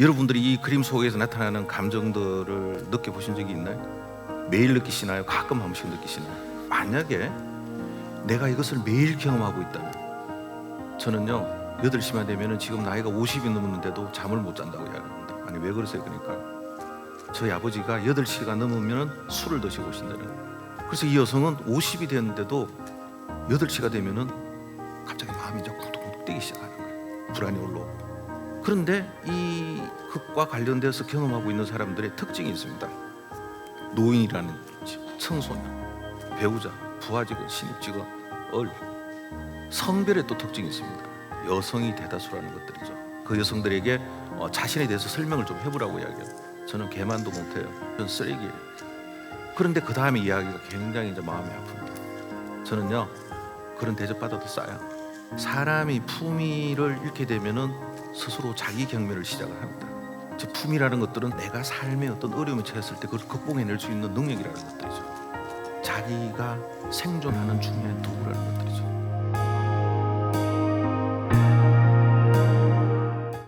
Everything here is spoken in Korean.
여러분들이 이 그림 속에서 나타나는 감정들을 느껴보신 적이 있나요? 매일 느끼시나요? 가끔 한 번씩 느끼시나요? 만약에 내가 이것을 매일 경험하고 있다면 저는요 8시만 되면은 지금 나이가 50이 넘었는데도 잠을 못 잔다고 이야기합니다 아니 왜 그러세요 그러니까 저희 아버지가 8시가 넘으면 술을 드시고 오신다는 그래서 이 여성은 50이 됐는데도 8시가 되면은 갑자기 마음이 이제 쿵떡쿵떡 뛰기 시작하는 거예요 불안이 올라오고 그런데 이 극과 관련돼서 경험하고 있는 사람들의 특징이 있습니다. 노인이라는 지 청소년, 배우자, 부하직원, 신입직원, 얼 성별의 또 특징이 있습니다. 여성이 대다수라는 것들이죠. 그 여성들에게 어, 자신에 대해서 설명을 좀 해보라고 이야기해요. 저는 개만도 못해요. 저는 쓰레기예요. 그런데 그 다음에 이야기가 굉장히 이제 마음이 아픕니다. 저는요 그런 대접 받아도 싸요. 사람이 품위를 잃게 되면은 스스로 자기 경멸을 시작을 합니다. 즉 품이라는 것들은 내가 삶의 어떤 어려움에 처했을 때 그걸 극복해낼 수 있는 능력이라는 것들이죠. 자기가 생존하는 중요한 도구라는 것들이죠.